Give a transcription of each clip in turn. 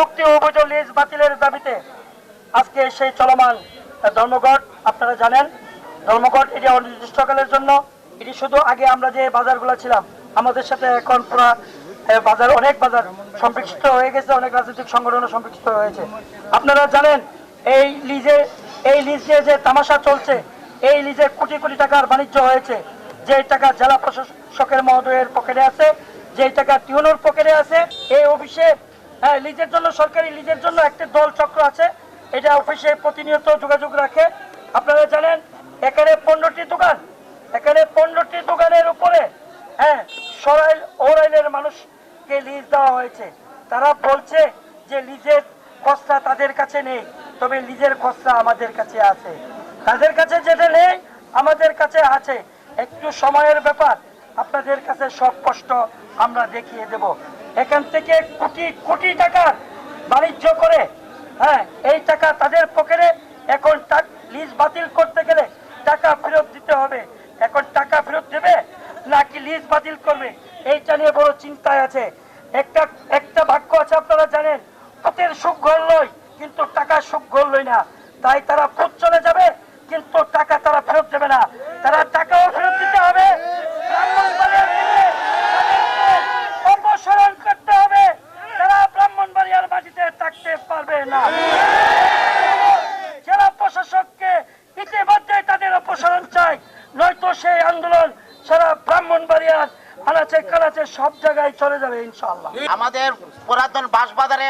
মুক্তি অবৈধ লিজ বাতিলের দাবিতে আজকে সেই চলমান ধর্মঘট, আপনারা জানেন, ধর্মঘট এটি অনির্দিষ্টকালের জন্য। এটি শুধু আগে আমরা যে বাজারগুলো ছিলাম আমাদের সাথে এখন পুরা বাজার, অনেক বাজার সম্পৃক্ত হয়ে গেছে, অনেক রাজনৈতিক সংগঠনও সম্পৃক্ত হয়েছে। আপনারা জানেন, এই লিজে, এই লিজ নিয়ে যে তামাশা চলছে, এই লিজে কোটি কোটি টাকার বাণিজ্য হয়েছে। যে টাকা জেলা প্রশাসকের মহোদয়ের পকেটে আছে যে টাকা টিউনোর পকেটে আছে, এই অফিসে হ্যাঁ লিজের জন্য, সরকারি লিজের জন্য একটা দল চক্র আছে। এটা অফিসে প্রতিনিয়ত যোগাযোগ রাখে। আপনারা জানেন, এখানে পনেরোটি দোকান, এখানে পনেরোটি দোকানের উপরে হ্যাঁ সরাইল ওরাইলের মানুষকে লিজ দেওয়া হয়েছে। তারা বলছে যে লিজের খসড়া তাদের কাছে নেই, তবে লিজের খসড়া আমাদের কাছে আছে। তাদের কাছে যেটা নেই, আমাদের কাছে আছে। একটু সময়ের ব্যাপার, আপনাদের কাছে সব কষ্ট আমরা দেখিয়ে দেব। এখান থেকে কোটি কোটি টাকার বাণিজ্য করে হ্যাঁ এই টাকা তাদের পকেটে, এখন লিজ বাতিল করতে গেলে টাকা ফেরত দিতে হবে। এখন টাকা ফেরত দেবে নাকি লিজ বাতিল করবে। এইটা নিয়ে বড় চিন্তায় আছে। একটা একটা বাক্য আছে, আপনারা জানেন পথের সুখ ঘরলই কিন্তু টাকা সুখ ঘরলই না। তাই তারা পথ চলে যাবে, কিন্তু টাকা তারা ফেরত দেবে না। তারা টাকাও ফেরত দিতে হবে অপসারণ করতে হবে। তারা ব্রাহ্মণবাড়িয়ার মাটিতে থাকতে পারবে না। জেলা প্রশাসককে ইতিমধ্যে তাদের অপসারণ চাই নয়তো সেই আন্দোলন সারা ব্রাহ্মণবাড়িয়ার আনাচে কানাচে সব জায়গায় চলে যাবে ইনশাল্লাহ আমাদের পুরাতন বাঁশবাজারে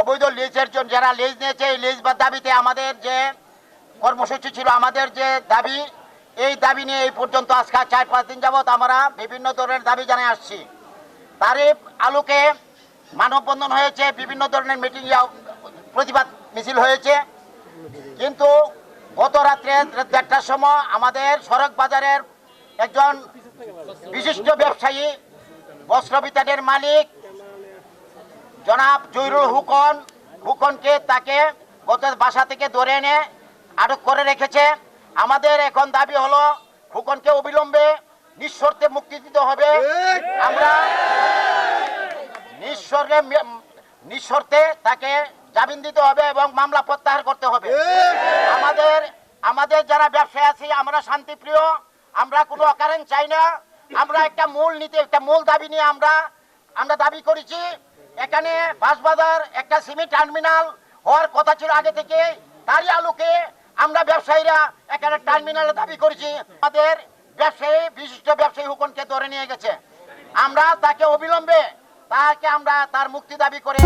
অবৈধ লিজের জন্য যারা লিজ নিয়েছে, এই লিজ বা দাবিতে আমাদের যে কর্মসূচি ছিল, আমাদের যে দাবি, এই দাবি নিয়ে এই পর্যন্ত আজকে চার পাঁচ দিন যাবৎ আমরা বিভিন্ন ধরনের দাবি জানিয়ে আসছি। তারই আলোকে মানববন্ধন হয়েছে, বিভিন্ন ধরনের মিটিং প্রতিবাদ মিছিল হয়েছে। কিন্তু গত রাত্রে দেড়টার সময় আমাদের সড়ক বাজারের একজন বিশিষ্ট ব্যবসায়ী বস্ত্র বিতানের মালিক জনাব জহিরুল হুকন। হুকনকে তাকে গত বাসা থেকে ধরে এনে আটক করে রেখেছে। আমাদের এখন দাবি হলো হুকনকে অবিলম্বে নিঃশর্তে মুক্তি দিতে হবে। আমরা নিঃস্বরে নিঃশর্তে তাকে জামিন দিতে হবে এবং মামলা প্রত্যাহার করতে হবে। আমাদের আমাদের যারা ব্যবসায়ী আছি আমরা শান্তিপ্রিয়। আমরা কোনো অকারেন্ট চাই না। আমরা একটা মূল নীতি, একটা মূল দাবি নিয়ে আমরা আমরা দাবি করেছি, এখানে বাসবাজার একটা সিমেন্ট টার্মিনাল হওয়ার কথা ছিল আগে থেকে। তারই আলোকে আমরা ব্যবসায়ীরা এখানে টার্মিনাল দাবি করেছি। আমাদের ব্যবসায়ী, বিশিষ্ট ব্যবসায়ী হুকনকে ধরে নিয়ে গেছে। আমরা তাকে অবিলম্বে, তাকে আমরা তার মুক্তি দাবি করে